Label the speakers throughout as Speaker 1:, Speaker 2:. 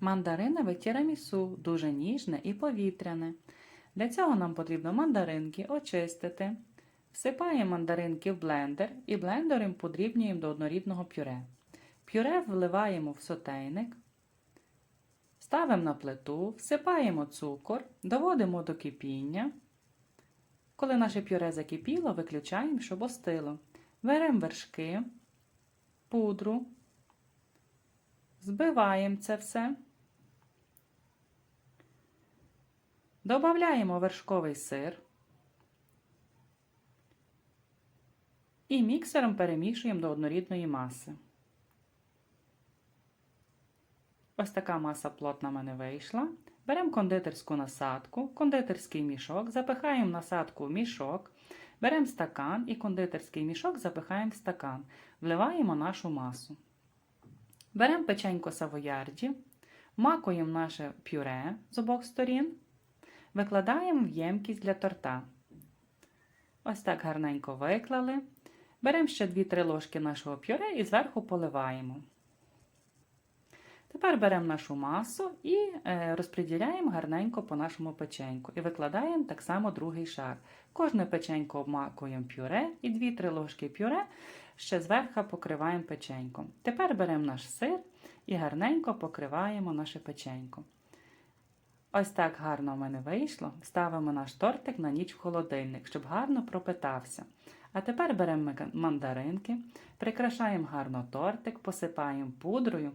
Speaker 1: Мандаринове тірамісу дуже ніжне і повітряне. Для цього нам потрібно мандаринки очистити. Всипаємо мандаринки в блендер і блендером подрібнюємо до однорідного пюре. Пюре вливаємо в сотейник, ставимо на плиту, всипаємо цукор, доводимо до кипіння. Коли наше пюре закипіло, виключаємо, щоб остило. Беремо вершки, пудру, збиваємо це все. Добавляємо вершковий сир і міксером перемішуємо до однорідної маси. Ось така маса плотна в мене вийшла. Беремо кондитерську насадку, кондитерський мішок, запихаємо насадку в мішок, беремо стакан і кондитерський мішок запихаємо в стакан, вливаємо нашу масу. Беремо печенько савоярді, макуємо наше пюре з обох сторін, викладаємо в ємкість для торта. Ось так гарненько виклали. Беремо ще 2-3 ложки нашого пюре і зверху поливаємо. Тепер беремо нашу масу і е, розподіляємо гарненько по нашому печеньку. І викладаємо так само другий шар. Кожне печенько обмакуємо пюре і 2-3 ложки пюре ще зверху покриваємо печеньком. Тепер беремо наш сир і гарненько покриваємо наше печенько. Ось так гарно в мене вийшло. Ставимо наш тортик на ніч в холодильник, щоб гарно пропитався. А тепер беремо мандаринки, прикрашаємо гарно тортик, посипаємо пудрою,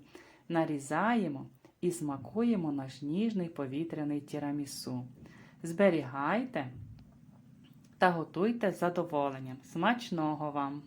Speaker 1: нарізаємо і смакуємо наш ніжний повітряний тірамісу. Зберігайте та готуйте з задоволенням. Смачного вам!